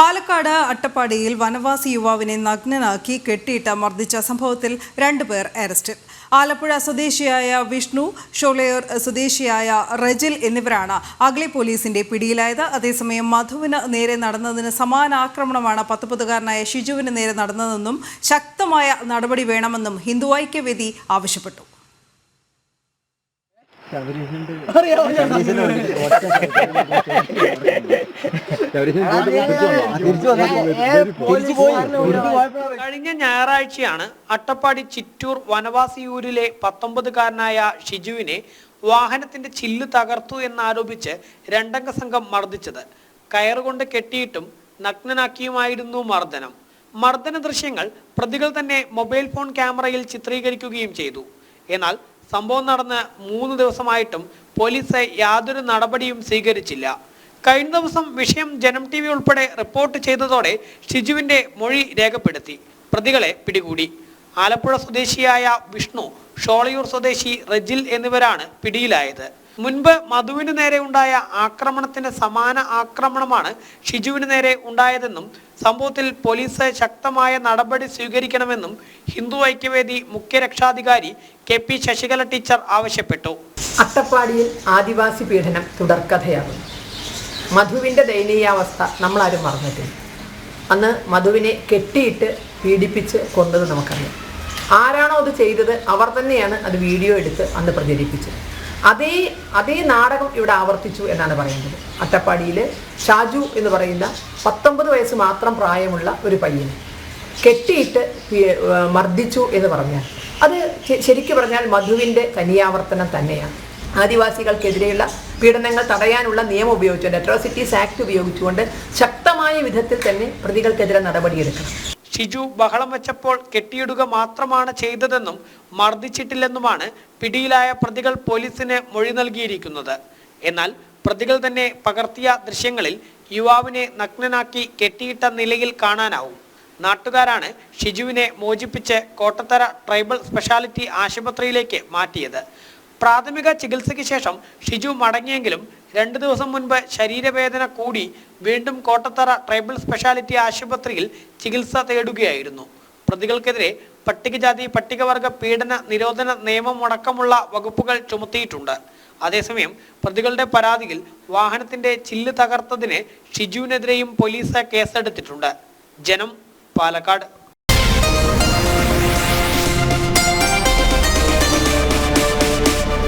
പാലക്കാട് അട്ടപ്പാടിയിൽ വനവാസി യുവാവിനെ നഗ്നനാക്കി കെട്ടിയിട്ട് മർദ്ദിച്ച സംഭവത്തിൽ രണ്ടുപേർ അറസ്റ്റ്. ആലപ്പുഴ സ്വദേശിയായ വിഷ്ണു ഷോളയൂർ സ്വദേശിയായ റജിൽ എന്നിവരാണ് അഗ്ലി പോലീസിന്റെ പിടിയിലായത്. അതേസമയം മധുവിന് നേരെ നടന്നതിന് സമാന ആക്രമണമാണ് പത്തൊമ്പതുകാരനായ ഷിജുവിന് നേരെ നടന്നതെന്നും ശക്തമായ നടപടി വേണമെന്നും ഹിന്ദു ഐക്യവേദി ആവശ്യപ്പെട്ടു. കഴിഞ്ഞ ഞായറാഴ്ചയാണ് അട്ടപ്പാടി ചിറ്റൂർ വനവാസിയൂരിലെ പത്തൊമ്പതുകാരനായ ഷിജുവിനെ വാഹനത്തിന്റെ ചില്ല് തകർത്തു എന്നാരോപിച്ച് രണ്ടംഗ സംഘം മർദ്ദിച്ചത്. കയറുകൊണ്ട് കെട്ടിയിട്ടും നഗ്നനാക്കിയുമായിരുന്നു മർദ്ദനം. മർദ്ദന ദൃശ്യങ്ങൾ പ്രതികൾ തന്നെ മൊബൈൽ ഫോൺ ക്യാമറയിൽ ചിത്രീകരിക്കുകയും ചെയ്തു. എന്നാൽ സംഭവം നടന്ന് മൂന്ന് ദിവസമായിട്ടും പോലീസ് യാതൊരു നടപടിയും സ്വീകരിച്ചില്ല. കഴിഞ്ഞ ദിവസം വിഷയം ജനം ടി വി ഉൾപ്പെടെ റിപ്പോർട്ട് ചെയ്തതോടെ ഷിജുവിന്റെ മൊഴി രേഖപ്പെടുത്തി. പ്രതികളെ പിടികൂടി. ആലപ്പുഴ സ്വദേശിയായ വിഷ്ണു ഷോളയൂർ സ്വദേശി റജിൽ എന്നിവരാണ് പിടിയിലായത്. മുൻപ് മധുവിന് നേരെ ഉണ്ടായ ആക്രമണത്തിന് സമാന ആക്രമണമാണ് ഷിജുവിന് നേരെ ഉണ്ടായതെന്നും സംഭവത്തിൽ പോലീസ് ശക്തമായ നടപടി സ്വീകരിക്കണമെന്നും ഹിന്ദു ഐക്യവേദി മുഖ്യ രക്ഷാധികാരി കെ പി ശശികല ടീച്ചർ ആവശ്യപ്പെട്ടു. അട്ടപ്പാടിയിൽ ആദിവാസി പീഡനം തുടർക്കഥയാകുന്നു. മധുവിന്റെ ദയനീയാവസ്ഥ നമ്മളാരും മറന്നിട്ടില്ല. അന്ന് മധുവിനെ കെട്ടിയിട്ട് പീഡിപ്പിച്ച് കൊണ്ടത് നമുക്കറിയാം. ആരാണോ അത് ചെയ്തത് അവർ തന്നെയാണ് അത് വീഡിയോ എടുത്ത് അന്ന് പ്രചരിപ്പിച്ചത്. അതേ അതേ നാടകം ഇവിടെ ആവർത്തിച്ചു എന്നാണ് പറയുന്നത്. അട്ടപ്പാടിയിൽ ഷാജു എന്ന് പറയുന്ന പത്തൊമ്പത് വയസ്സ് മാത്രം പ്രായമുള്ള ഒരു പയ്യനെ കെട്ടിയിട്ട് മർദ്ദിച്ചു എന്ന് പറഞ്ഞാൽ. അത് ശരിക്കു പറഞ്ഞാൽ മധുവിന്റെ തനിയാവർത്തനം തന്നെയാണ്. ആദിവാസികൾക്കെതിരെയുള്ള പീഡനങ്ങൾ തടയാനുള്ള നിയമം ഉപയോഗിച്ചുകൊണ്ട് അട്രോസിറ്റീസ് ആക്ട് ഉപയോഗിച്ചുകൊണ്ട് ശക്തമായ വിധത്തിൽ തന്നെ പ്രതികൾക്കെതിരെ നടപടിയെടുക്കണം. ഷിജു ബഹളം വെച്ചപ്പോൾ കെട്ടിയിടുക മാത്രമാണ് ചെയ്തതെന്നും മർദ്ദിച്ചിട്ടില്ലെന്നുമാണ് പിടിയിലായ പ്രതികൾ പോലീസിന് മൊഴി നൽകിയിരിക്കുന്നത്. എന്നാൽ പ്രതികൾ തന്നെ പകർത്തിയ ദൃശ്യങ്ങളിൽ യുവാവിനെ നഗ്നനാക്കി കെട്ടിയിട്ട നിലയിൽ കാണാനാവും. നാട്ടുകാരാണ് ഷിജുവിനെ മോചിപ്പിച്ച് കോട്ടത്തറ ട്രൈബൽ സ്പെഷ്യാലിറ്റി ആശുപത്രിയിലേക്ക് മാറ്റിയത്. പ്രാഥമിക ചികിത്സയ്ക്ക് ശേഷം ഷിജു മടങ്ങിയെങ്കിലും രണ്ടു ദിവസം മുൻപ് ശരീരവേദന കൂടി വീണ്ടും കോട്ടത്തറ ട്രൈബൽ സ്പെഷ്യാലിറ്റി ആശുപത്രിയിൽ ചികിത്സ തേടുകയായിരുന്നു. പ്രതികൾക്കെതിരെ പട്ടികജാതി പട്ടികവർഗ പീഡന നിരോധന നിയമം അടക്കമുള്ള വകുപ്പുകൾ ചുമത്തിയിട്ടുണ്ട്. അതേസമയം പ്രതികളുടെ പരാതിയിൽ വാഹനത്തിന്റെ ചില്ല് തകർത്തതിന് ഷിജുവിനെതിരെയും പോലീസ് കേസെടുത്തിട്ടുണ്ട്. ജനം പാലക്കാട്.